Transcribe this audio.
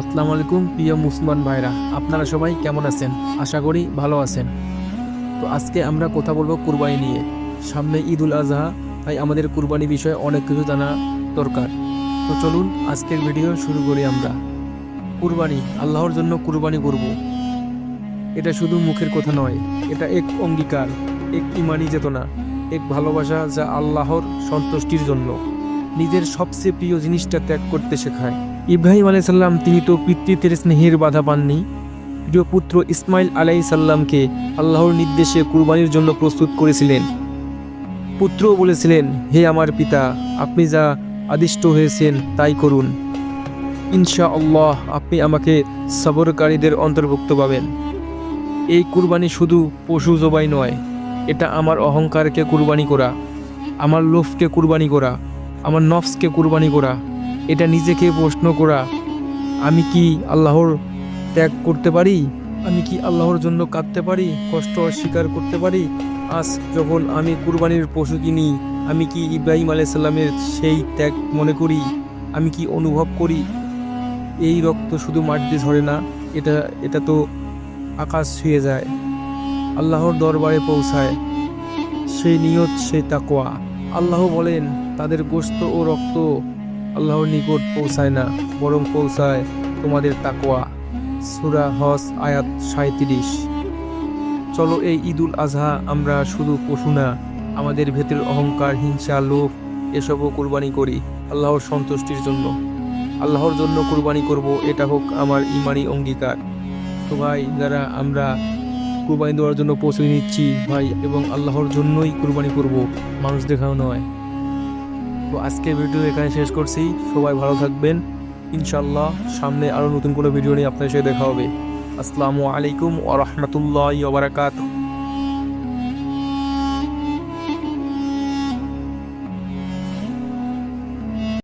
আসসালামু আলাইকুম প্রিয় মুসলমান ভাইরা। আপনারা সবাই কেমন আছেন? আশা করি ভালো আছেন। তো আজকে আমরা কথা বলব কুরবানি নিয়ে। সামনে ঈদ উল আজহা, তাই আমাদের কুরবানি বিষয়ে অনেক কিছু জানা দরকার। তো চলুন আজকের ভিডিও শুরু করি আমরা। কুরবানি, আল্লাহর জন্য কুরবানি করব। এটা শুধু মুখের কথা নয়, এটা এক অঙ্গীকার, এক ইমানি চেতনা, এক ভালোবাসা যা আল্লাহর সন্তুষ্টির জন্য। নিজের সবচেয়ে প্রিয় জিনিসটা ত্যাগ করতে শেখায়। ইব্রাহিম আলাইসাল্লাম তিনি তো পিতৃত্বের স্নেহের বাধা পাননি। প্রিয় পুত্র ইসমাইল আলাই সাল্লামকে আল্লাহর নির্দেশে কুরবানির জন্য প্রস্তুত করেছিলেন। পুত্র বলেছিলেন, হে আমার পিতা, আপনি যা আদিষ্ট হয়েছেন তাই করুন। ইনশা আল্লাহ আপনি আমাকে সবরকারীদের অন্তর্ভুক্ত পাবেন। এই কুরবানি শুধু পশু জবাই নয়, এটা আমার অহংকারকে কুরবানি করা, আমার লোভকে কুরবানি করা আমার নফসকে কুরবানি করা, এটা নিজেকে প্রশ্ন করা, আমি কি আল্লাহর ত্যাগ করতে পারি? আমি কি আল্লাহর জন্য কাঁদতে পারি? কষ্ট অস্বীকার করতে পারি? আজ যখন আমি কুরবানির পশু কিনি, আমি কি ইব্রাহিম আলাইসাল্লামের সেই ত্যাগ মনে করি? আমি কি অনুভব করি? এই রক্ত শুধু মাটিতে ঝরে না, এটা এটা তো আকাশ ছুঁয়ে যায়। আল্লাহর দরবারে পৌঁছায়। সেই নিয়ত সেই তাকোয়া আল্লাহ বলেন, তাদের গোস্ত ও রক্ত আল্লাহর নিকট পৌঁছায় না, বরং পৌঁছায় তোমাদের তাকোয়া সুরা হস আয়াত সাঁত্রিশ চলো এই ঈদুল আজহা আমরা শুধু পশু না, আমাদের ভেতরের অহংকার, হিংসা, লোভ, এসবও কুরবানি করি আল্লাহর সন্তুষ্টির জন্য। আল্লাহর জন্য কোরবানি করব, এটা হোক আমার ইমানি অঙ্গীকার। তো ভাই, যারা আমরা কুরবানি দেওয়ার জন্য পৌঁছে নিচ্ছি, ভাই, এবং আল্লাহর জন্যই কুরবানি করব। মানুষ দেখাও নয়। তো আজকের ভিডিও এখানে শেষ করছি। সবাই ভালো থাকবেন। ইনশাল্লাহ সামনে আরও নতুন কোনো ভিডিও নিয়ে আপনার সাথে দেখা হবে। আসসালামু আলাইকুম ওয়া